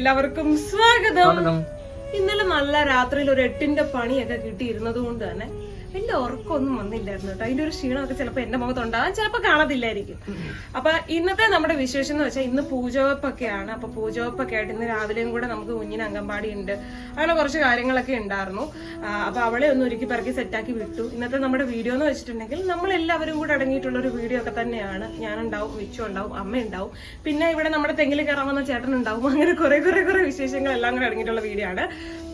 എല്ലാവർക്കും സ്വാഗതം. ഇന്നലെ നല്ല രാത്രിയിൽ ഒരു എട്ടിന്റെ പണിയൊക്കെ കിട്ടിയിരുന്നത് കൊണ്ട് തന്നെ വലിയ ഉറക്കമൊന്നും വന്നില്ലായിരുന്നു കേട്ടോ അതിന്റെ ഒരു ക്ഷീണമൊക്കെ ചിലപ്പോൾ എന്റെ മുഖത്തുണ്ടാകും ചിലപ്പോൾ കാണത്തില്ലായിരിക്കും. അപ്പൊ ഇന്നത്തെ നമ്മുടെ വിശേഷം എന്ന് വെച്ചാൽ ഇന്ന് പൂജവെപ്പൊക്കെയാണ്. അപ്പൊ പൂജവെപ്പൊക്കെ ആയിട്ട് ഇന്ന് രാവിലെയും കൂടെ നമുക്ക് കുഞ്ഞിന് അംഗൻവാടി ഉണ്ട്. അങ്ങനെ കുറച്ച് കാര്യങ്ങളൊക്കെ ഉണ്ടായിരുന്നു. അപ്പൊ അവളെ ഒന്ന് ഒരുക്കി പറക്കി സെറ്റാക്കി വിട്ടു. ഇന്നത്തെ നമ്മുടെ വീഡിയോ എന്ന് വെച്ചിട്ടുണ്ടെങ്കിൽ നമ്മൾ എല്ലാവരും കൂടെ അടങ്ങിയിട്ടുള്ള ഒരു വീഡിയോ ഒക്കെ തന്നെയാണ്. ഞാനുണ്ടാവും മിച്ചം ഉണ്ടാവും അമ്മ ഉണ്ടാവും. പിന്നെ ഇവിടെ നമ്മുടെ തെങ്ങിൽ കയറാൻ വന്ന ചേട്ടൻ ഉണ്ടാവും. അങ്ങനെ കുറെ കുറെ കുറെ വിശേഷങ്ങൾ എല്ലാം കൂടെ അടങ്ങിയിട്ടുള്ള വീഡിയോ ആണ്.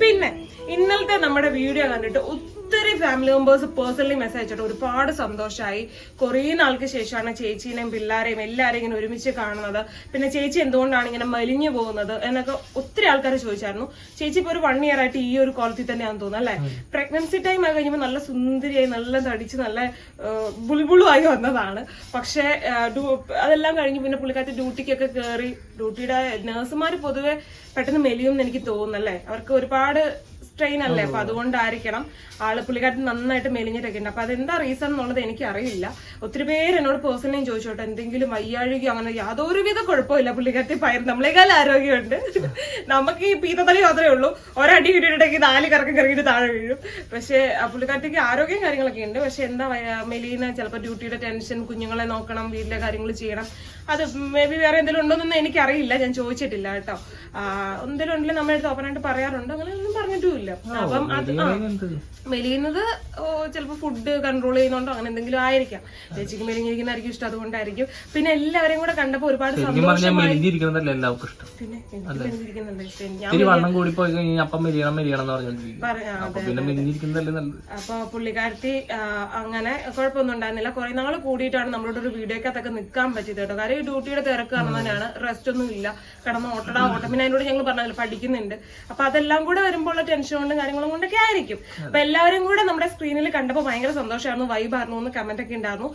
പിന്നെ ഇന്നലത്തെ നമ്മുടെ വീഡിയോ കണ്ടിട്ട് ഒത്തിരി ഫാമിലി മെമ്പേഴ്സ് പേഴ്സണലി മെസ്സേജ് അയച്ചിട്ട് ഒരുപാട് സന്തോഷമായി കുറേ നാൾക്ക് ശേഷമാണ് ചേച്ചീനെയും പിള്ളേരെയും എല്ലാവരെയും ഇങ്ങനെ ഒരുമിച്ച് കാണുന്നത്. പിന്നെ ചേച്ചി എന്തുകൊണ്ടാണ് ഇങ്ങനെ മെലിഞ്ഞു പോകുന്നത് എന്നൊക്കെ ഒത്തിരി ആൾക്കാർ ചോദിച്ചായിരുന്നു. ചേച്ചി ഇപ്പൊ ഒരു വൺ ഇയർ ആയിട്ട് ഈ ഒരു ക്വാളിറ്റി തന്നെയാണെന്ന് തോന്നുന്നു അല്ലേ? പ്രഗ്നൻസി ടൈം ആയി കഴിഞ്ഞപ്പോൾ നല്ല സുന്ദരിയായി നല്ല തടിച്ച് നല്ല ബുൾബുളുമായി വന്നതാണ്. പക്ഷേ അതെല്ലാം കഴിഞ്ഞ് പിന്നെ പുള്ളിക്കാരത്ത് ഡ്യൂട്ടിക്കൊക്കെ കയറി ഡ്യൂട്ടിയുടെ നഴ്സുമാർ പൊതുവെ പെട്ടെന്ന് മെലിയും എന്ന് എനിക്ക് തോന്നുന്നു തോന്നുന്നല്ലേ അവർക്ക് ഒരുപാട് സ്ട്രെയിൻ അല്ലേ? അപ്പൊ അതുകൊണ്ടായിരിക്കണം ആൾ പുള്ളിക്കാരൻ നന്നായിട്ട് മെലിഞ്ഞിട്ടൊക്കെ ഉണ്ട് അപ്പൊ അതെന്താ റീസൺ എന്നുള്ളത് എനിക്ക് അറിയില്ല. ഒത്തിരി പേര് എന്നോട് പേഴ്സണലി ചോദിച്ചോട്ടെ എന്തെങ്കിലും വയ്യാഴികയോ അങ്ങനെ യാതൊരുവിധ കുഴപ്പമില്ല പുള്ളിക്കാട്ടി പയർ. നമ്മളേക്കാൾ ആരോഗ്യമുണ്ട്. നമുക്ക് ഈ പീത്തതലി മാത്രമേ ഉള്ളൂ. ഒരടി കിട്ടിയിട്ടുണ്ടെങ്കിൽ നാല് കറക്കം കറങ്ങിയിട്ട് താഴെ വീഴും. പക്ഷേ ആ പുള്ളിക്കാരത്തിക്ക് ആരോഗ്യം കാര്യങ്ങളൊക്കെ ഉണ്ട്. പക്ഷെ എന്താ മെലീന ചിലപ്പോൾ ഡ്യൂട്ടിയുടെ ടെൻഷൻ കുഞ്ഞുങ്ങളെ നോക്കണം വീട്ടിലെ കാര്യങ്ങൾ ചെയ്യണം. അത് മേ ബി വേറെ എന്തെങ്കിലും ഉണ്ടോന്നൊന്നും എനിക്കറിയില്ല. ഞാൻ ചോദിച്ചിട്ടില്ല കേട്ടോ. എന്തെങ്കിലും ഉണ്ടെങ്കിൽ നമ്മളെടുത്ത് ഓപ്പണായിട്ട് പറയാറുണ്ട്. അങ്ങനെ ഒന്നും പറഞ്ഞിട്ടുമില്ല അപ്പം അത് മെലിയുന്നത് ചിലപ്പോൾ ഫുഡ് കൺട്രോൾ ചെയ്യുന്നുണ്ടോ? അങ്ങനെ എന്തെങ്കിലും ആയിരിക്കാം. ചേച്ചിക്ക് മെലിഞ്ഞിരിക്കുന്നതായിരിക്കും ഇഷ്ടം അതുകൊണ്ടായിരിക്കും. പിന്നെ എല്ലാവരെയും കൂടെ കണ്ടപ്പോൾ ഒരുപാട് പറയാം അപ്പൊ പിന്നെ നല്ലത്. അപ്പൊ പുള്ളിക്കാരത്തി അങ്ങനെ കുഴപ്പമൊന്നും ഉണ്ടായിരുന്നില്ല. കുറെ നാൾ കൂടിയിട്ടാണ് നമ്മളോട് ഒരു വീഡിയോക്കകത്തൊക്കെ നിൽക്കാൻ പറ്റിയത് കേട്ടോ. കാര്യം ഈ ഡ്യൂട്ടിയുടെ തിരക്ക് കാരണം റെസ്റ്റ് ഒന്നും ഇല്ല. കിടന്ന് ഓട്ടടാ ഓട്ടം. പിന്നെ അതിനോട് ഞങ്ങൾ പറഞ്ഞല്ലോ പഠിക്കുന്നുണ്ട്. അപ്പൊ അതെല്ലാം കൂടെ വരുമ്പോൾ ടെൻഷൻ കൊണ്ടും കാര്യങ്ങളും കൊണ്ടൊക്കെ ആയിരിക്കും. അപ്പൊ എല്ലാവരും കൂടെ നമ്മുടെ സ്ക്രീനിൽ കണ്ടപ്പോൾ ഭയങ്കര സന്തോഷമായിരുന്നു വൈബായിരുന്നു എന്ന് കമന്റ് ഒക്കെ ഉണ്ടായിരുന്നു.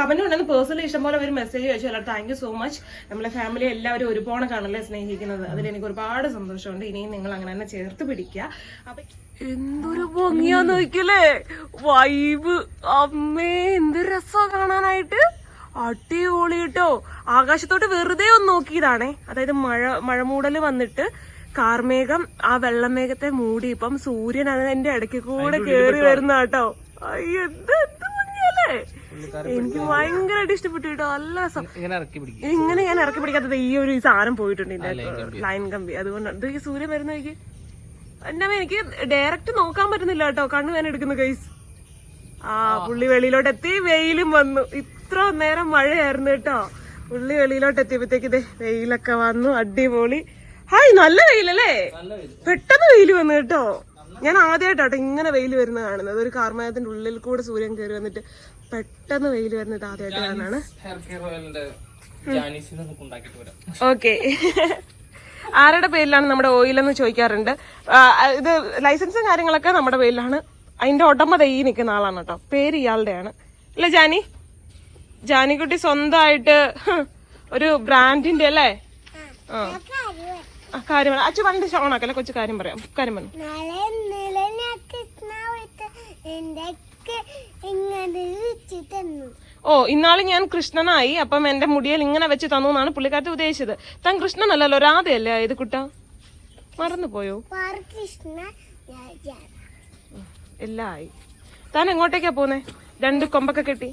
കമന്റ് ഉണ്ടെന്ന് പേഴ്സണലി ഇഷ്ടംപോലെ ഒരു മെസ്സേജ് ചോദിച്ചു എല്ലാവരും താങ്ക് യു സോ മച്ച് നമ്മളെ ഫാമിലി എല്ലാവരും ഒരുപോലെ കാണല്ലേ സ്നേഹിക്കുന്നത്? അതിൽ എനിക്ക് ഒരുപാട് സന്തോഷമുണ്ട്. ഇനിയും നിങ്ങൾ അങ്ങനെ തന്നെ ചേർത്ത് പിടിക്കുക. അപ്പൊ എന്തൊരു ഭംഗിയാ നോക്കിയല്ലേ? വൈബ് അമ്മേ എന്ത് രസമാണ് കാണാനായിട്ട്. അടിപൊളി കേട്ടോ ആകാശത്തോട്ട് വെറുതെ ഒന്ന് നോക്കിയതാണേ. അതായത് മഴ മഴമൂടൽ വന്നിട്ട് കാർമേഘം ആ വെള്ളമേഘത്തെ മൂടി ഇപ്പം സൂര്യൻ അതിന്റെ ഇടയ്ക്ക് കൂടെ കേറി വരുന്ന കേട്ടോ. അയ്യോ എന്ത് എന്ത് ഭംഗിയല്ലേ? എനിക്ക് ഭയങ്കരമായിട്ട് ഇഷ്ടപ്പെട്ടു കേട്ടോ. നല്ല രസം. ഇങ്ങനെ ഞാൻ ഇറക്കി പിടിക്കാത്തത് ഈ ഒരു സാധനം പോയിട്ടുണ്ട് ഇതിന്റെ ലൈൻ കമ്പി. അതുകൊണ്ട് ഇത് ഈ സൂര്യൻ വരുന്ന എനിക്ക് എന്നാ എനിക്ക് ഡയറക്റ്റ് നോക്കാൻ പറ്റുന്നില്ല കേട്ടോ. കണ്ണു ഞാൻ എടുക്കുന്ന കൈസ് ആ പുള്ളി വെളിയിലോട്ട് എത്തി വെയിലും വന്നു. ഇത്ര നേരം മഴയായിരുന്നു കേട്ടോ. പുള്ളി വെളിയിലോട്ട് എത്തിയപ്പോഴത്തേക്ക് ഇതേ വെയിലൊക്കെ വന്നു അടിപൊളി. ഹായ് നല്ല വെയിലല്ലേ? പെട്ടെന്ന് വെയിൽ വന്നു കേട്ടോ. ഞാൻ ആദ്യമായിട്ടോ ഇങ്ങനെ വെയിൽ വരുന്ന കാണുന്നത്. ഒരു കാർമേഘത്തിന്റെ ഉള്ളിൽ കൂടെ സൂര്യൻ കയറി വന്നിട്ട് പെട്ടെന്ന് വെയിൽ വരുന്നത് ആദ്യമായിട്ട് കാണാണ് ഓക്കെ. ആരുടെ പേരിലാണ് നമ്മുടെ ഓയിൽ എന്ന് ചോദിക്കാറുണ്ട്? ഇത് ലൈസൻസും കാര്യങ്ങളൊക്കെ നമ്മുടെ പേരിലാണ്. അതിന്റെ ഉടമ ഈ നിൽക്കുന്ന ആളാണ് കേട്ടോ. പേര് ഇയാളുടെയാണ്. അല്ലേ ജാനി? ജാനിക്കുട്ടി സ്വന്തമായിട്ട് ഒരു ബ്രാൻഡിന്റെ അല്ലേ? ആ, കാര്യം പറ അച്ഛൻ പണ്ട് ഓണാക്കല്ലേ കൊച്ചു കാര്യം പറയാം. കാര്യം പറഞ്ഞു. നാളെ ഇന്നലെ ഞാൻ കൃഷ്ണാവത്ത് എന്തൊക്കെ ഇങ്ങനെ വെച്ച് ഓ ഇന്നാൾ ഞാൻ കൃഷ്ണനായി. അപ്പം എന്റെ മുടിയിൽ ഇങ്ങനെ വെച്ച് തന്നു എന്നാണ് പുള്ളിക്കാരത്തി ഉദ്ദേശിച്ചത്. താൻ കൃഷ്ണനല്ലല്ലോ രാധയല്ലേ ഇത് കുട്ട? മറന്നുപോയോ. എല്ലാം ആയി. താൻ എങ്ങോട്ടേക്കാ പോന്നെ? രണ്ട് കൊമ്പൊക്കെ കെട്ടി.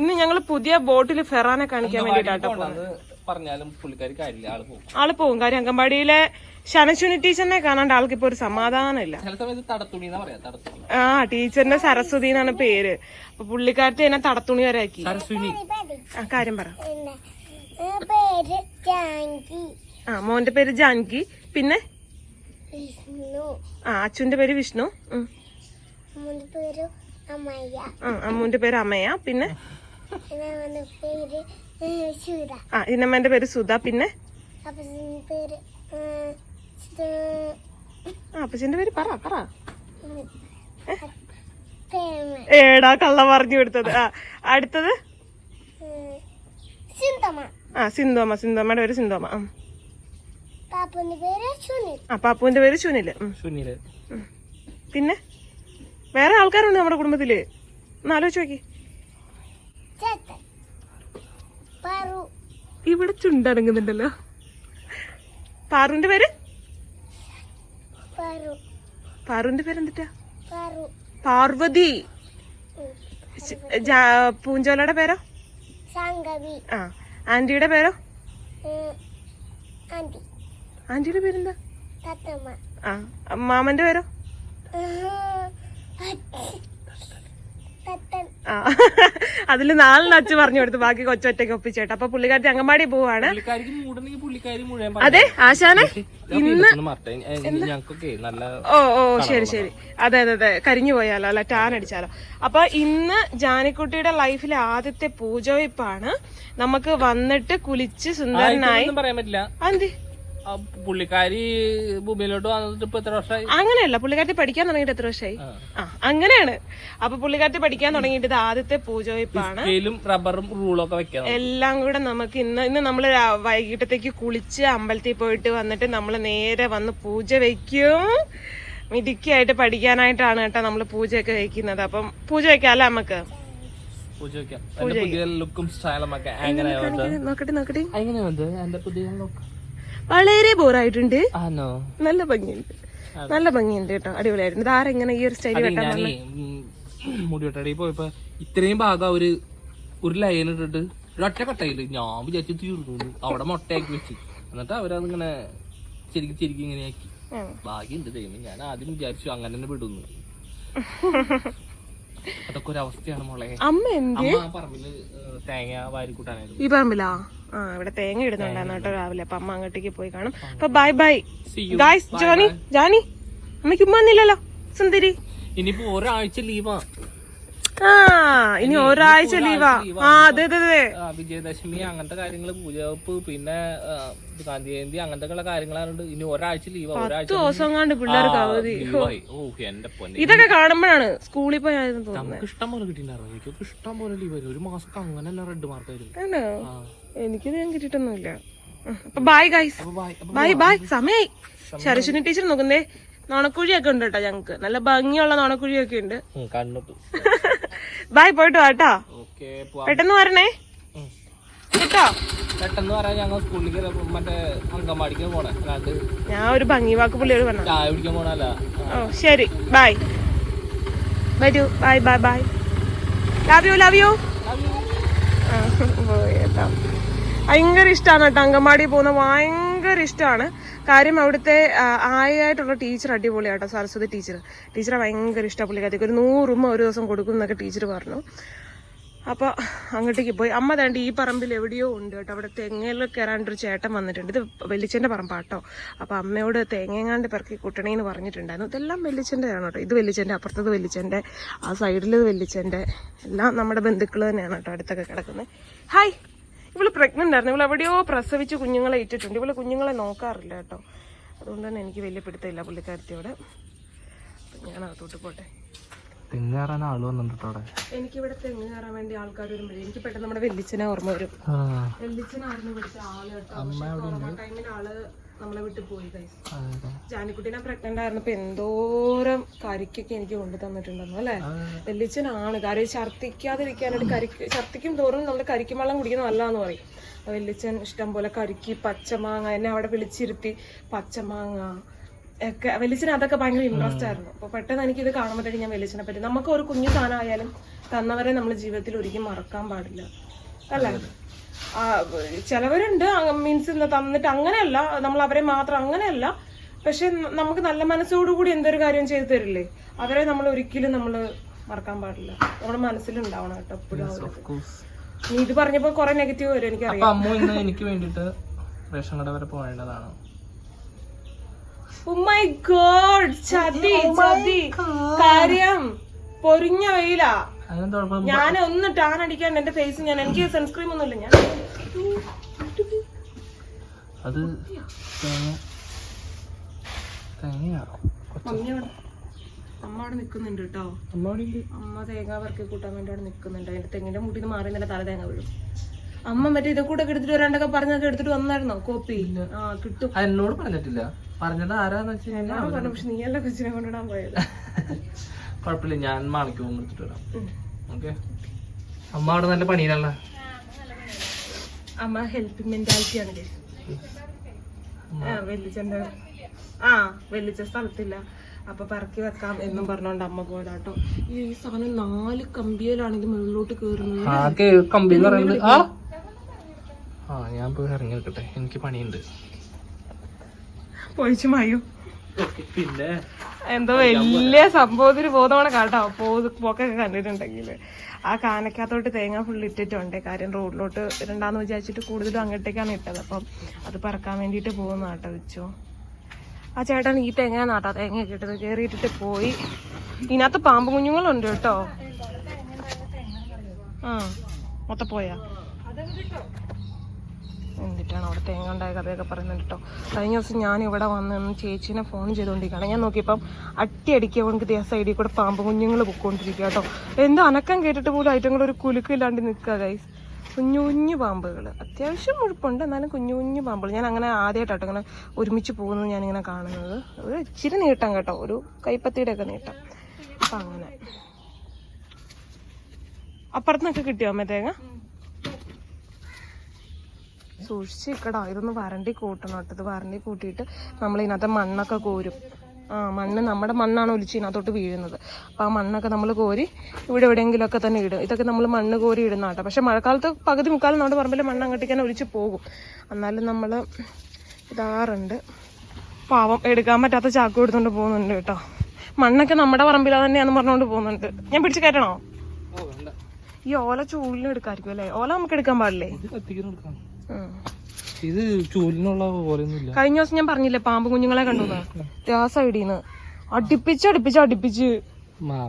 ഇന്ന് ഞങ്ങൾ പുതിയ ബോട്ടിൽ ഫെറാനെ കാണിക്കാൻ വേണ്ടിട്ടാട്ടോ അത് പറഞ്ഞാലും പുള്ളിക്കാരി കാര്യമില്ല. ആൾ പോകും. ആൾ പോകും. കാര്യം അംഗൻവാടിയിലെ ശനശുനി ടീച്ചറിനെ കാണാണ്ട് ആൾക്ക് ഇപ്പൊ ഒരു സമാധാനം ഇല്ല ചില സമയത്ത് തടത്തുണി എന്നാ പറയാ? തടത്തുണി. ആ ടീച്ചറിന്റെ സരസ്വതി എന്നാണ് പേര്. അപ്പൊ പുള്ളിക്കാരത്തെ എന്നെ തടത്തുണി വരെ ആക്കി. സരസ്വിനി. ആ കാര്യം പറ. പേര് ജാങ്കി ആ മോന്റെ പേര് ജാൻകി. പിന്നെ? വിഷ്ണു. ആ അച്ഛന്റെ പേര് വിഷ്ണു. ഉം. അമ്മന്റെ പേര് അമ്മയ്യ ആ അമ്മുന്റെ പേര് അമ്മയ പിന്നെ? പിന്നെ അവന്റെ പേര് ആ ഇന്നമ്മേന്റെ പേര് സുധ പിന്നെ? ആ, അപ്പച്ചന്റെ പേര് പറ പറ. ഏടാ കള്ള പറഞ്ഞു കൊടുത്തത്. ആ അടുത്തത്? ആ സിന്ധോമ സിന്ധോമയുടെ പേര് സിന്ധോമ ആ. പാപ്പുവിന്റെ പേര് സുനിൽ പിന്നെ? വേറെ ആൾക്കാരുണ്ട് നമ്മുടെ കുടുംബത്തിൽ? ഒന്ന് ആലോചിച്ച് നോക്കി. ഇവിടെ ചുണ്ടടങ്ങുന്നുണ്ടല്ലോ. പാറുവിന്റെ പേര്? പാറുന്റെ പാറുവിന്റെ പേര് എന്തിട്ടാ പാർവതി. പൂഞ്ചോലയുടെ പേരോ? ആ ആന്റിയുടെ പേരോ? ആന്റിയുടെ പേരെന്താ? ആ മാമന്റെ പേരോ? തത്തൻ. അതിൽ നാലിന് അച്ഛൻ പറഞ്ഞു കൊടുത്തു. ബാക്കി കൊച്ചൊറ്റയ്ക്ക് ഒപ്പിച്ചേട്ടാ. അപ്പൊ പുള്ളിക്കാരത്തി അങ്ങമാടി പോവാണ്. പുള്ളിക്കാരി അതെ ആശാനെ? ഇന്ന് ഓ ഓ ശരി ശരി. അതെ അതെ അതെ. കരിഞ്ഞു പോയാലോ? അല്ല ടാൻ അടിച്ചാലോ? അപ്പൊ ഇന്ന് ജാനിക്കുട്ടിയുടെ ലൈഫിലെ ആദ്യത്തെ പൂജവയ്പ്പാണ് നമുക്ക് വന്നിട്ട് കുളിച്ച് സുന്ദരനായി പറയാൻ പറ്റില്ല. പുള്ളിക്കാരി ഭൂമിയിലോട്ട് വന്നിട്ട് ഇപ്പൊ എത്ര വർഷമായി? അങ്ങനെയല്ല പുള്ളിക്കാരി പഠിക്കാൻ തുടങ്ങിയിട്ട് എത്ര വർഷമായി? ആ. അങ്ങനെയാണ്. അപ്പൊ പുള്ളിക്കാരി പഠിക്കാൻ തുടങ്ങിയിട്ട് ഇത് ആദ്യത്തെ പൂജവയ്പ്പാണ് റബ്ബറും റൂളും ഒക്കെ വെക്കാം എല്ലാം കൂടെ നമുക്ക് ഇന്ന് ഇന്ന് നമ്മൾ വൈകിട്ടത്തേക്ക് കുളിച്ച് അമ്പലത്തിൽ പോയിട്ട് വന്നിട്ട് നമ്മൾ നേരെ വന്ന് പൂജ വെക്കും മിടുക്കിയായിട്ട് പഠിക്കാനായിട്ടാണ് കേട്ടോ നമ്മൾ പൂജയൊക്കെ വെക്കുന്നത് അപ്പം പൂജ നമുക്ക്? വെക്കാം ഒക്കെ എങ്ങനെ നോക്കട്ടെ നോക്കട്ടെ. എങ്ങനെയുണ്ട് എന്റെ പുതിയ ലുക്ക് വളരെ ബോറായിട്ടുണ്ട്. നല്ല ഭംഗിയുണ്ട്. നല്ല ഭംഗിയുണ്ട് കേട്ടോ. അടിപൊളിയായിരുന്നു ഇതാരെ ആരെങ്ങനെ ഈ ഒരു സ്റ്റൈൽ വെട്ടാൻ മുടി വെട്ടാടി പോയപ്പോ ഇത്രയും ഭാഗം ഒരു ഒരു ലൈൻ ഇട്ടിട്ട് ഒരൊറ്റ കട്ടയിൽ ഞാൻ വിചാരിച്ചു തീർന്നു. അവിടെ മുട്ടയാക്കി വെച്ച്. എന്നിട്ട് അവരതിങ്ങനെ ശരിക്കും ശരിക്കും ഇങ്ങനെ ആക്കി. ഉം. ഭാഗ്യമുണ്ട് ദൈവം ഞാൻ ആദ്യം വിചാരിച്ചു അങ്ങനെ തന്നെ വിടുന്നു അതൊക്കെ ഒരു അവസ്ഥയാണ് മോളെ അമ്മ എന്ത് പറമ്പിൽ തേങ്ങ വാരി കൂട്ടാനായിരുന്നു. ഈ പറമ്പിലാ? ആ ഇവിടെ തേങ്ങ ഇടുന്നുണ്ടായിരുന്നു കേട്ടോ രാവിലെ. അപ്പൊ അമ്മ അങ്ങോട്ടേക്ക് പോയി കാണും. അപ്പൊ bye bye. Guys Johnny Jani അമ്മയ്ക്ക് ഉമ്മ വന്നില്ലല്ലോ. സുന്ദരി. ഇനിയിപ്പോ ഒരാഴ്ച ലീവാ ആ ഇനി ഒരാഴ്ച ലീവാ ആ. അതെ അതെ അതെ. വിജയദശമി അങ്ങനത്തെ കാര്യങ്ങൾ പൂജവെപ്പ് പിന്നെ ഗാന്ധി ജയന്തി അങ്ങനത്തെ ഉള്ള കാര്യങ്ങളാണ് ഇനി ഒരാഴ്ച ലീവാ ഒരാഴ്ച ദിവസം കണ്ട് പിള്ളേർക്ക് അവധി. ഇതൊക്കെ കാണുമ്പോഴാണ് സ്കൂളിൽ പോയി നമുക്ക് ഇഷ്ടം പോലെ കിട്ടിയിട്ടുണ്ടായിരുന്നു എനിക്കൊക്കെ ഇഷ്ടം പോലെ ലീവ് ഒരു മാസം അങ്ങനെ റെഡ് മാർക്ക് ആയിരുന്നു എനിക്കിത് ഞാൻ കിട്ടിയിട്ടൊന്നുമില്ല. അപ്പൊ ബൈ ഗൈസ്. ബൈ ബൈ സമയായി. ശരശുനി ടീച്ചർ നോക്കുന്നേ. നോണക്കുഴിയൊക്കെ ഉണ്ട് കേട്ടോ ഞങ്ങക്ക്. നല്ല ഭംഗിയുള്ള നോണക്കുഴിയൊക്കെ ഉണ്ട്. ഉം, കണ്ടിട്ടു ബൈ പോയിട്ട് വാട്ടാ പെട്ടെന്ന് വരണേ. കേട്ടോ? പെട്ടെന്ന് പറയാൻ ഞങ്ങൾ സ്കൂളിലേക്ക് മറ്റേ അങ്കമാടിക്ക് പോണേ. ഞാൻ ഒരു ഭംഗി വാക്ക് പുള്ളിയോട് പറഞ്ഞു ചായ കുടിക്കാൻ പോണല്ല ഓ ശരി. ബൈ. വരൂ. Bye bye bye. Love you love you ഭയങ്കര ഇഷ്ടമാണ് കേട്ടോ. അങ്കമാടി പോകുന്ന ഭയങ്കര ഇഷ്ടമാണ് കാര്യം അവിടുത്തെ ആയായിട്ടുള്ള ടീച്ചർ അടിപൊളിയാട്ടോ സരസ്വതി ടീച്ചർ. ടീച്ചറെ ഭയങ്കര ഇഷ്ടമാണ് പുള്ളിക്കാരത്തേക്ക് ഒരു നൂറ് ഒരു ദിവസം കൊടുക്കും എന്നൊക്കെ ടീച്ചർ പറഞ്ഞു. അപ്പോൾ അങ്ങോട്ടേക്ക് പോയി. അമ്മ തേണ്ട ഈ പറമ്പിൽ എവിടെയോ ഉണ്ട് കേട്ടോ. അവിടെ തെങ്ങയിൽ കയറാണ്ടൊരു ചേട്ടൻ വന്നിട്ടുണ്ട്. ഇത് വെല്ലിച്ചന്റെ പറമ്പാട്ടോ. അപ്പോൾ അമ്മയോട് തേങ്ങയെങ്ങാണ്ട് പെറുക്കി കൂട്ടണേന്ന് പറഞ്ഞിട്ടുണ്ടായിരുന്നു. ഇതെല്ലാം വെല്ലിച്ചന്റെ ആണ് കേട്ടോ. ഇത് വെല്ലിച്ചന്റെ അപ്പുറത്തത് വെല്ലിച്ചന്റെ ആ സൈഡിൽ വെല്ലിച്ചന്റെ എല്ലാം നമ്മുടെ ബന്ധുക്കൾ തന്നെയാണ് കേട്ടോ അടുത്തൊക്കെ കിടക്കുന്നത്. ഹായ്! ഇവൾ പ്രഗ്നന്റ് ആയിരുന്നു. ഇവൾ എവിടെയോ പ്രസവിച്ച് കുഞ്ഞുങ്ങളെ ഇട്ടിട്ടുണ്ട് ഇവൾ കുഞ്ഞുങ്ങളെ നോക്കാറില്ല കേട്ടോ. അതുകൊണ്ട് തന്നെ എനിക്ക് വലിയ പിടുത്തമില്ല പുള്ളിക്കാരത്തിയോട്. ഞാൻ അകത്തോട്ട് പോട്ടെ. തെങ്ങാറാൻ ആൾ വന്നിട്ടോ എനിക്ക് എനിക്കിവിടെ തെങ്ങ് കയറാൻ വേണ്ടി ആൾക്കാർ വരുമ്പോഴേ എനിക്ക് പെട്ടെന്ന് നമ്മുടെ വെല്ലിച്ചനെ ഓർമ്മ വരും. വെല്ലിച്ചനായിരുന്നു ഇവിടുത്തെ ആൾ കേട്ടോ. ടൈമിൽ ആൾ നമ്മളെ വിട്ട് പോയി. ജാനിക്കുട്ടീനെ പ്രഗ്നന്റ് ആയിരുന്നപ്പോ എന്തോരം കരിക്കൊക്കെ എനിക്ക് കൊണ്ടു തന്നിട്ടുണ്ടെന്നു അല്ലെ? വെല്ലിച്ചനാണ് കാര്യം ഛർദിക്കാതിരിക്കാനായിട്ട് കരിക്ക് ഛർദിക്കും തോറും നമ്മൾ കരിക്കും വെള്ളം കുടിക്കുന്നത് നല്ലതാന്ന് പറയും. വെല്ലിച്ചൻ ഇഷ്ടം പോലെ കരിക്ക് പച്ചമാങ്ങ എന്നെ അവിടെ വിളിച്ചിരുത്തി പച്ചമാങ്ങ ഒക്കെ. വെല്ലിച്ചന് അതൊക്കെ ഭയങ്കര ഇൻട്രസ്റ്റ് ആയിരുന്നു. അപ്പൊ പെട്ടെന്ന് എനിക്ക് ഇത് കാണുമ്പോഴത്തേക്ക് ഞാൻ വെല്ലിച്ചനെ പറ്റി നമുക്ക് ഒരു കുഞ്ഞു സാധനം ആയാലും തന്നവരെ നമ്മൾ ജീവിതത്തിൽ ഒരിക്കലും മറക്കാൻ പാടില്ല. അല്ലേ? ചിലവരുണ്ട്. മീൻസ് തന്നിട്ട് അങ്ങനെയല്ല. നമ്മൾ അവരെ മാത്രം അങ്ങനെയല്ല. പക്ഷെ നമുക്ക് നല്ല മനസ്സോടുകൂടി എന്തൊരു കാര്യം ചെയ്തു തരില്ലേ? അവരെ നമ്മൾ ഒരിക്കലും നമ്മൾ മറക്കാൻ പാടില്ല. നമ്മുടെ മനസ്സിലുണ്ടാവണം കേട്ടോ എപ്പോഴും ഇത്. നീ ഇത് പറഞ്ഞപ്പോ കുറെ നെഗറ്റീവ് വരും എനിക്കറിയാം. അപ്പൊ അമ്മ ഇന്ന് എനിക്ക് വേണ്ടിട്ട് റേഷൻ കട വരെ പോകേണ്ടതാണ്. ഓ മൈ ഗോഡ് ചതി ചതി. കാര്യം പൊരിഞ്ഞ വെയിലാ. ഞാൻ ഒന്ന് ടാൻ അടിക്കാണ്ട് എന്റെ ഫേസ് ഞാൻ എനിക്ക് സൺസ്ക്രീം ഒന്നുമില്ല ഞാൻ അത് അമ്മ അവിടെ നിൽക്കുന്നുണ്ട് കേട്ടോ. അമ്മ തേങ്ങ പറക്കി കൂട്ടാൻ വേണ്ടി അവിടെ നിൽക്കുന്നുണ്ട് അതിന്റെ തെങ്ങിന്റെ മുട്ടിന്ന് മാറി നിന്നെ തല തേങ്ങ വീഴും. അമ്മ മറ്റേ ഇതൊക്കെ കൂടെ എടുത്തിട്ട് വരാണ്ടൊക്കെ പറഞ്ഞൊക്കെ എടുത്തിട്ട് വന്നായിരുന്നോ? കോപ്പി. ആ കിട്ടും. എന്നോട് പറഞ്ഞിട്ടില്ല. പറഞ്ഞത് ആരാന്ന് വെച്ചാൽ പക്ഷെ പക്ഷെ നീയല്ല കൊച്ചിനെ കൊണ്ടിടാൻ പോയത്. കുഴപ്പമില്ല ഞാൻ മാണിക്ക് പോകുമ്പോൾ എടുത്തിട്ട് വരാം. ഓക്കെ അമ്മ അവിടെ നല്ല പണിയിലല്ല അമ്മ ഹെൽപ്പിംഗ് മെന്റാലിറ്റി ആണ് guys. ആ വെല്ലിച്ചന്റെ ആ വെല്ലിച്ച സ്ഥലത്തില്ല. അപ്പൊ പറക്കി വെക്കാം എന്നും പറഞ്ഞോണ്ട് അമ്മ പോലാട്ടോ ഈ സാധനം നാല് കമ്പിയിലാണെങ്കിൽ മുകളിലോട്ട് കേറുന്നത് കമ്പി എന്ന് പറയുന്നത് ആ? ആ ഞാൻ പോയി ഇറങ്ങി നിൽക്കട്ടെ. എനിക്ക് പണിയുണ്ട്. പൊഴിച്ചു മായോ? പിന്നെ എന്തോ വലിയ സംഭവത്തിന് പോകുന്നവണ കേട്ടോ. പോക്കൊക്കെ കണ്ടിട്ടുണ്ടെങ്കിൽ ആ കാനക്കകത്തോട്ട് തേങ്ങ ഫുൾ ഇട്ടിട്ടുണ്ട്. കാര്യം റോഡിലോട്ട് ഇടണ്ടാന്ന് വിചാരിച്ചിട്ട് കൂടുതലും അങ്ങോട്ടേക്കാണ് ഇട്ടത്. അപ്പം അത് പറക്കാൻ വേണ്ടിയിട്ട് പോകുന്ന കേട്ടോ വെച്ചു. ആ ചേട്ടൻ ഈ തേങ്ങ നാട്ടാ. തേങ്ങ ഇട്ടത് കയറിയിട്ടിട്ട് പോയി. ഇതിനകത്ത് പാമ്പ് കുഞ്ഞുങ്ങളുണ്ട് കേട്ടോ. ആ മൊത്തം പോയാ? എന്നിട്ടാണ് അവിടെ തേങ്ങ ഉണ്ടായ കഥയൊക്കെ പറയുന്നത് കേട്ടോ. കഴിഞ്ഞ ദിവസം ഞാൻ ഇവിടെ വന്ന് ചേച്ചീനെ ഫോൺ ചെയ്തുകൊണ്ടിരിക്കുകയാണ് ഞാൻ നോക്കിയപ്പം അട്ടി അടിക്കുക അവൾക്ക് ദേ സൈഡിൽ കൂടെ പാമ്പ് കുഞ്ഞുങ്ങൾ പൊക്കോണ്ടിരിക്കുക കേട്ടോ. എന്തോ അനക്കം കേട്ടിട്ട് പോലും ഐറ്റങ്ങൾ ഒരു കുലുക്കില്ലാണ്ട് നിൽക്കുക ഗൈസ് കുഞ്ഞു കുഞ്ഞു പാമ്പുകൾ അത്യാവശ്യം മുഴുപ്പുണ്ട്. എന്നാലും കുഞ്ഞു കുഞ്ഞു പാമ്പുകൾ ഞാൻ അങ്ങനെ ആദ്യമായിട്ടോ ഇങ്ങനെ ഒരുമിച്ച് പോകുന്നത് ഞാനിങ്ങനെ കാണുന്നത്. ഒരു ഇച്ചിരി നീട്ടം കേട്ടോ. ഒരു കൈപ്പത്തിയുടെ ഒക്കെ നീട്ടം. അപ്പം അങ്ങനെ അപ്പുറത്തുനിന്നൊക്കെ കിട്ടിയോ അമ്മ തേങ്ങ? സൂക്ഷിച്ച് നിൽക്കടാ ഇതൊന്ന് വരണ്ടി കൂട്ടണം കേട്ടോ. ഇത് വരണ്ടി കൂട്ടിയിട്ട് നമ്മൾ ഇതിനകത്ത് മണ്ണൊക്കെ കോരും. ആ മണ്ണ് നമ്മുടെ മണ്ണാണ് ഒലിച്ച് ഇതിനകത്തോട്ട് വീഴുന്നത്. അപ്പോൾ ആ മണ്ണൊക്കെ നമ്മൾ കോരി ഇവിടെ എവിടെയെങ്കിലുമൊക്കെ തന്നെ ഇടും. ഇതൊക്കെ നമ്മൾ മണ്ണ് കോരി ഇടുന്ന കേട്ടോ. പക്ഷെ മഴക്കാലത്ത് പകുതി മുക്കാലും നമ്മുടെ പറമ്പിൽ മണ്ണ് അങ്ങോട്ടേക്ക് തന്നെ ഒലിച്ച് പോകും. എന്നാലും നമ്മൾ ഇതാറുണ്ട്. പാവം എടുക്കാൻ പറ്റാത്ത ചാക്ക് എടുത്തുകൊണ്ട് പോകുന്നുണ്ട് കേട്ടോ. മണ്ണൊക്കെ നമ്മുടെ പറമ്പിലാ തന്നെയാന്ന് പറഞ്ഞുകൊണ്ട് പോകുന്നുണ്ട്. ഞാൻ പിടിച്ച് കയറ്റണോ? ഈ ഓല ചൂലിനും എടുക്കായിരിക്കും അല്ലേ? ഓല നമുക്ക് എടുക്കാൻ പാടില്ലേ? ഇത് ചൂലിനുള്ള പോലെയൊന്നുമില്ല. കഴിഞ്ഞ ദിവസം ഞാൻ പറഞ്ഞില്ലേ പാമ്പ് കുഞ്ഞുങ്ങളെ കണ്ടു ആ സൈഡിൽ നിന്ന് അടുപ്പിച്ച് അടുപ്പിച്ച്. അടുപ്പിച്ച്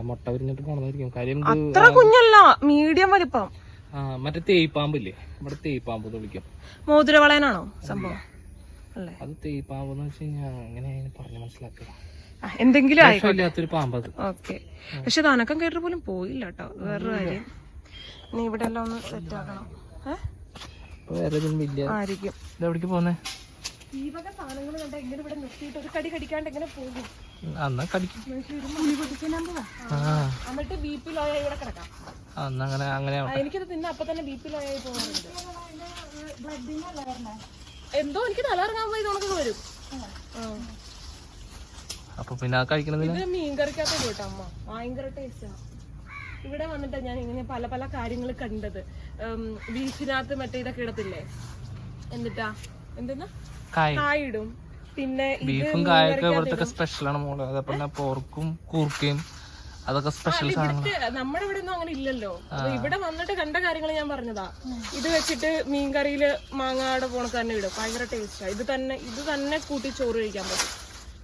മുട്ട വിരിഞ്ഞിട്ട് പോണതായിരിക്കും. കാര്യം അത്ര കുഞ്ഞല്ല മീഡിയം വലിപ്പം. ആ മറ്റേ തേയ്പാമ്പില്ലേ? ഇവിടെ തേയ്പാമ്പ് വിളിക്കും. മോതിരവളയനാണോ സംഭവം? അല്ലേ? അത് തേയ്പാമ്പ് എന്ന് വെച്ച് കഴിഞ്ഞാൽ അങ്ങനെ പറഞ്ഞു മനസ്സിലാക്കുക? എന്തെങ്കിലും ആയിക്കോട്ടെ. പാമ്പ് ഓക്കെ. പക്ഷെ തനക്കം കേട്ടിട്ട് പോലും പോയില്ല കേട്ടോ വേറൊരു കാര്യം. നീ ഇവിടെ എല്ലാം ഒന്ന് സെറ്റ് ആക്കണം. ഏ? ഇപ്പൊ വേറെ ഇല്ല. ആയിരിക്കും. ഇത് എവിടേക്ക് പോന്നെ? ഈ വക സാധനങ്ങൾ കണ്ട എങ്ങനെ ഇവിടെ നിർത്തിയിട്ട് ഒരു കടി കടിക്കാണ്ട് എങ്ങനെ പോകും. അന്നാ കടിക്കും. പുളി പൊട്ടിക്കാൻ പോവാ ആ. എന്നിട്ട് ബി പി ലോ ആയി ഇവിടെ കിടക്കാം. അന്ന് അങ്ങനെ അങ്ങനെ എനിക്കത് തിന്ന അപ്പൊ തന്നെ ബി പി ലോ ആയി പോകാറുണ്ട്. എന്തോ എനിക്ക് തലറങ്ങാൻ പോയി ഉണക്കൊക്കെ വരും. അപ്പൊ പിന്നെ ആ മീൻ ഇത് മീൻകറിക്കകത്ത് കേട്ടോ അമ്മ. ഭയങ്കര ടേസ്റ്റാ ഇവിടെ വന്നിട്ട് ഞാൻ ഇങ്ങനെ പല പല കാര്യങ്ങൾ കണ്ടത്. വീശിനകത്ത് മറ്റേ ഇതൊക്കെ ഇടത്തില്ലേ? എന്നിട്ടാ? എന്തെന്നാ? കായ. കായിടും. പിന്നെ ബീഫും കായൊക്കെ ഇവിടുത്തെ സ്പെഷ്യലാണ് മോൾ. അതേപോലെ പോർക്കും കൂർക്കയും അതൊക്കെ സ്പെഷ്യൽ നമ്മുടെ ഇവിടെ ഒന്നും അങ്ങനെ ഇല്ലല്ലോ. ഇവിടെ വന്നിട്ട് കണ്ട കാര്യങ്ങൾ ഞാൻ പറഞ്ഞതാ. ഇത് വെച്ചിട്ട് മീൻകറിയിൽ മാങ്ങാടെ പോണക്ക് തന്നെ ഇടും. ഭയങ്കര ടേസ്റ്റാ ഇത് തന്നെ ഇത് തന്നെ കൂട്ടി ചോറ് കഴിക്കാൻ പറ്റും.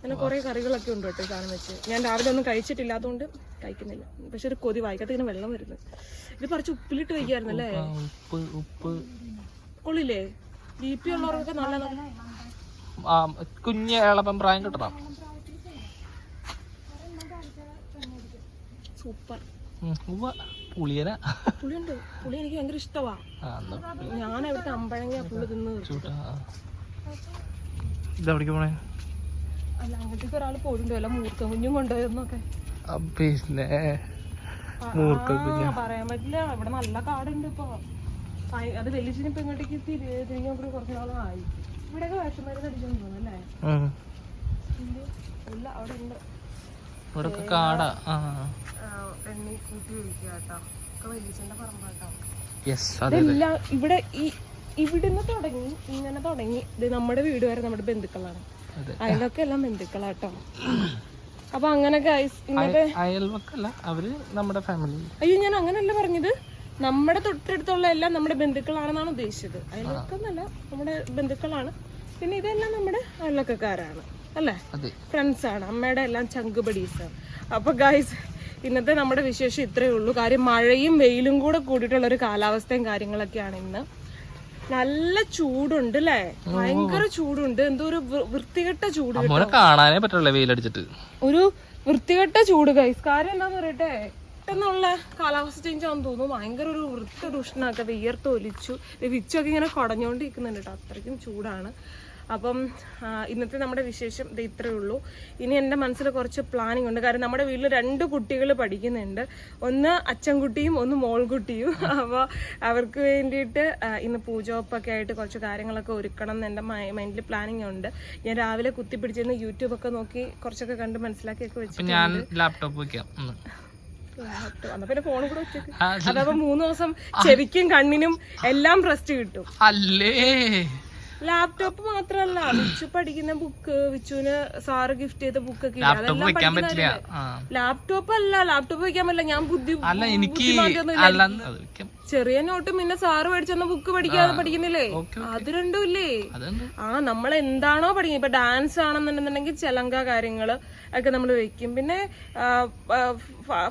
അങ്ങനെ കുറെ കറികളൊക്കെ ഉണ്ട് കേട്ടോ സാധനം വെച്ച്. ഞാൻ രാവിലെ ഒന്നും കഴിച്ചിട്ടില്ലാത്തതുകൊണ്ട് കഴിക്കുന്നില്ല. പക്ഷെ ഒരു കൊതി വായിക്കത്ത് ഇങ്ങനെ വെള്ളം വരുന്നു ഇത് കുറച്ച് ഉപ്പിലിട്ട് വയ്ക്കായിരുന്നു അല്ലേ ഉപ്പ് ഉപ്പ്. കൊള്ളില്ലേ? ബി പി ഉള്ളവർക്കൊക്കെ നല്ല കുഞ്ഞ് ഇളപ്പം പ്രായം കിട്ടണം. സൂപ്പർ. പുളിയന. പുളിയുണ്ട്. പുളി എനിക്ക് ഭയങ്കര ഇഷ്ടമാ ഞാൻ അവിടുത്തെ അമ്പഴങ്ങ പുള്ളി തിന്ന്. ഇതെവിടേക്ക് പോണേ? അല്ല അങ്ങോട്ടേക്ക് ഒരാൾ പോയിട്ടുണ്ട് വല്ല മൂർക്കം കുഞ്ഞും കൊണ്ടുപോയെന്നൊക്കെ പിന്നെ മൂർക്ക കുഞ്ഞു. പറയാൻ പറ്റില്ല ഇവിടെ നല്ല കാടുണ്ട് ഇപ്പൊ. അത് വലിച്ചിന് ഇപ്പൊ ഇങ്ങോട്ടേക്ക് തിരി- തിരിഞ്ഞു കുറച്ച് നാളായി. ഇവിടെയൊക്കെ വിഷമരുന്ന് അടിച്ചോണ്ട് ഇല്ല അവിടെ ഉണ്ട്. ഇവിടൊക്കെ കാടാ. ആ. ആ, എണ്ണി കൂട്ടി ഒഴിക്കുക ഒക്കെ വെല്ലിച്ചന്റെ പറമ്പാട്ടോ. ഇവിടെ ഈ ഇവിടുന്ന് തുടങ്ങി ഇങ്ങനെ തുടങ്ങി. ഇത് നമ്മുടെ വീട് വരെ നമ്മുടെ ബന്ധുക്കളാണ്. അതിലൊക്കെ എല്ലാം ബന്ധുക്കളാട്ടോ അപ്പൊ അങ്ങനെ അയൽവക്കല്ല അവർ നമ്മുടെ ഫാമിലി അയ്യോ ഞാൻ അങ്ങനല്ല പറഞ്ഞത്. നമ്മുടെ തൊട്ടടുത്തുള്ള എല്ലാം നമ്മുടെ ബന്ധുക്കളാണെന്നാണ് ഉദ്ദേശിച്ചത്. അയൽവക്കെന്നല്ല നമ്മുടെ ബന്ധുക്കളാണ്. പിന്നെ ഇതെല്ലാം നമ്മുടെ അയൽവക്കക്കാരാണ് അല്ലേ? ഫ്രണ്ട്സ് ആണ്. അമ്മയുടെ എല്ലാം ചങ്ക് ബഡീസ് അപ്പൊ ഗൈസ് ഇന്നത്തെ നമ്മുടെ വിശേഷം ഇത്രയേ ഉള്ളൂ. കാര്യം മഴയും വെയിലും കൂടെ കൂടിയിട്ടുള്ള ഒരു കാലാവസ്ഥയും കാര്യങ്ങളൊക്കെയാണ് ഇന്ന്. നല്ല ചൂടുണ്ട് അല്ലേ ഭയങ്കര ചൂടുണ്ട്. എന്തോ ഒരു വൃത്തികെട്ട ചൂട് കാണാനേ പറ്റുള്ള വെയിലടിച്ചിട്ട്. ഒരു വൃത്തികെട്ട ചൂട് കൈസ് കാര്യം എന്താന്ന് പറയട്ടെ? പെട്ടെന്നുള്ള കാലാവസ്ഥ ചേഞ്ച് ആണെന്ന് തോന്നുന്നു. ഭയങ്കര ഒരു വൃത്തി ഉഷ്ണമൊക്കെ വിയർത്ത് ഒലിച്ചു വിച്ചൊക്കെ ഇങ്ങനെ കുടഞ്ഞോണ്ടിരിക്കുന്നുണ്ട് കേട്ടോ. അത്രയ്ക്കും ചൂടാണ്. അപ്പം ഇന്നത്തെ നമ്മുടെ വിശേഷം ഇത് ഇത്രയേ ഉള്ളൂ. ഇനി എന്റെ മനസ്സിൽ കുറച്ച് പ്ലാനിങ് ഉണ്ട്. കാരണം നമ്മുടെ വീട്ടിൽ രണ്ട് കുട്ടികൾ പഠിക്കുന്നുണ്ട്. ഒന്ന് അച്ഛൻകുട്ടിയും ഒന്ന് മോൾകുട്ടിയും. അപ്പോൾ അവർക്ക് വേണ്ടിയിട്ട് ഇന്ന് പൂജോപ്പൊക്കെ ആയിട്ട് കുറച്ച് കാര്യങ്ങളൊക്കെ ഒരുക്കണം എന്ന് എന്റെ മൈൻഡിൽ പ്ലാനിങ് ഉണ്ട്. ഞാൻ രാവിലെ കുത്തിപ്പിടിച്ചിരുന്ന് യൂട്യൂബൊക്കെ നോക്കി കുറച്ചൊക്കെ കണ്ട് മനസ്സിലാക്കിയൊക്കെ വെച്ചിട്ടുണ്ട്. ഞാൻ ലാപ്ടോപ്പ് പിന്നെ ഫോണും കൂടെ വെച്ചേക്ക്. അതപ്പോ മൂന്ന് ദിവസം ചെവിക്കും കണ്ണിനും എല്ലാം റെസ്റ്റ് കിട്ടും. അല്ലേ? ലാപ്ടോപ്പ് മാത്രല്ല. വിച്ചു പഠിക്കുന്ന ബുക്ക് വിച്ചുവിന് സാറ് ഗിഫ്റ്റ് ചെയ്ത ബുക്ക് ഒക്കെ ലാപ്ടോപ്പ് വെക്കാൻ പറ്റില്ല. ലാപ്ടോപ്പ് അല്ല. ലാപ്ടോപ്പ് വെക്കാൻ പറ്റില്ല. ഞാൻ ബുദ്ധി എനിക്ക് ചെറിയ നോട്ട് പിന്നെ സാറ് പഠിച്ചെന്ന ബുക്ക് പഠിക്കാതെ പഠിക്കുന്നില്ലേ? അത് രണ്ടും ഇല്ലേ? ആ നമ്മൾ എന്താണോ പഠിക്കുന്നത്. ഇപ്പൊ ഡാൻസ് ആണെന്നുണ്ടെന്നുണ്ടെങ്കിൽ ചെലങ്ക കാര്യങ്ങൾ ഒക്കെ നമ്മൾ വെക്കും. പിന്നെ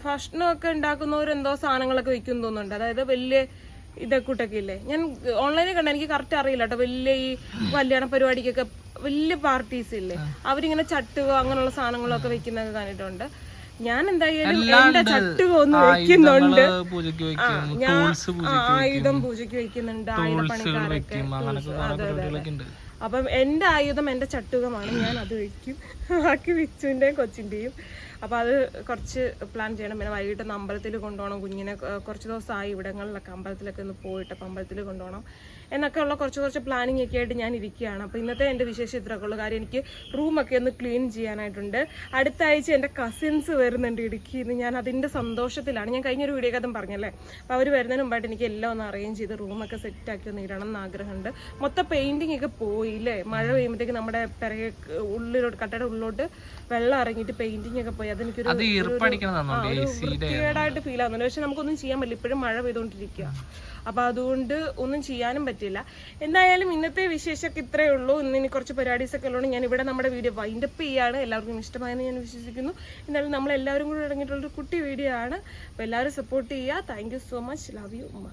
ഭക്ഷണമൊക്കെ ഉണ്ടാക്കുന്നവരെന്തോ സാധനങ്ങളൊക്കെ വെക്കും തോന്നുന്നുണ്ട്. അതായത് വലിയ ഇതൊക്കെ ഇല്ലേ ഞാൻ ഓൺലൈനിൽ കണ്ട. എനിക്ക് കറക്റ്റ് അറിയില്ല കേട്ടോ വലിയ ഈ കല്യാണ പരിപാടിക്കൊക്കെ വലിയ പാർട്ടീസ് ഇല്ലേ? അവരിങ്ങനെ ചട്ടുകോ അങ്ങനെയുള്ള സാധനങ്ങളൊക്കെ വെക്കുന്നൊക്കെ കണ്ടിട്ടുണ്ട്. ഞാൻ എന്തായാലും എന്റെ ചട്ടുക ഒന്ന് വെക്കുന്നുണ്ട്. ഞാൻ ആയുധം പൂജയ്ക്ക് വെക്കുന്നുണ്ട്. ആയുധപ്പണിക്കാരൊക്കെ അപ്പം എന്റെ ആയുധം എന്റെ ചട്ടുകമാണ്. ഞാൻ അത് വെക്കും. ബാക്കി വിച്ചുവിന്റെയും കൊച്ചിന്റെയും. അപ്പോൾ അത് കുറച്ച് പ്ലാൻ ചെയ്യണം. പിന്നെ വൈകിട്ട് അമ്പലത്തിൽ കൊണ്ടുപോകണം. കുഞ്ഞിനെ കുറച്ച് ദിവസമായി ഇവിടങ്ങളിലൊക്കെ അമ്പലത്തിലൊക്കെ ഒന്ന് പോയിട്ട് അപ്പോൾ അമ്പലത്തിൽ കൊണ്ടുപോകണം. എന്നൊക്കെ ഉള്ള കുറച്ച് കുറച്ച് പ്ലാനിങ് ഒക്കെ ആയിട്ട് ഞാൻ ഇരിക്കുകയാണ്. അപ്പോൾ ഇന്നത്തെ എന്റെ വിശേഷം ഇത്രയൊക്കെ ഉള്ളൂ കാര്യം എനിക്ക് റൂമൊക്കെ ഒന്ന് ക്ലീൻ ചെയ്യാനായിട്ടുണ്ട്. അടുത്ത ആഴ്ച എന്റെ കസിൻസ് വരുന്നുണ്ട് ഇടുക്കി എന്ന് ഞാൻ അതിന്റെ സന്തോഷത്തിലാണ്. ഞാൻ കഴിഞ്ഞൊരു വീഡിയോ കഥം പറഞ്ഞല്ലേ? അപ്പോൾ അവർ വരുന്നതിന് മുമ്പായിട്ട് എനിക്ക് എല്ലാം ഒന്ന് അറേഞ്ച് ചെയ്ത് റൂമൊക്കെ സെറ്റാക്കി ഒന്ന് ഇടണം എന്ന് ആഗ്രഹമുണ്ട്. മൊത്തം പെയിന്റിങ് ഒക്കെ പോയി അല്ലേ മഴ പെയ്യുമ്പോഴത്തേക്ക് നമ്മുടെ പിറകെ ഉള്ളിലോട്ട് കട്ടയുടെ ഉള്ളിലോട്ട് വെള്ളം ഇറങ്ങിയിട്ട് പെയിന്റിംഗ് ഒക്കെ പോയി. അതെനിക്കൊരു വൃത്തികേടായിട്ട് ഫീൽ ആവുന്നുണ്ട്. പക്ഷെ നമുക്കൊന്നും ചെയ്യാൻ പറ്റില്ല. ഇപ്പോഴും മഴ പെയ്തുകൊണ്ടിരിക്കുക. അപ്പൊ അതുകൊണ്ട് ഒന്നും ചെയ്യാനും പറ്റില്ല. എന്തായാലും ഇന്നത്തെ വിശേഷമൊക്കെ ഇത്രയേ ഉള്ളൂ. ഇന്ന് ഇനി കുറച്ച് പരിപാടീസ് ഒക്കെ ഉള്ളതുകൊണ്ട് ഞാൻ ഇവിടെ നമ്മുടെ വീഡിയോ വൈൻഡപ്പ് ചെയ്യാണ്. എല്ലാവർക്കും ഇഷ്ടമായെന്ന് ഞാൻ വിശ്വസിക്കുന്നു. എന്നാലും നമ്മളെല്ലാവരും കൂടി ഇറങ്ങിയിട്ടുള്ളൊരു കുട്ടി വീഡിയോ ആണ്. അപ്പോൾ എല്ലാവരും സപ്പോർട്ട് ചെയ്യുക. Thank so much love you ഉമ്മ.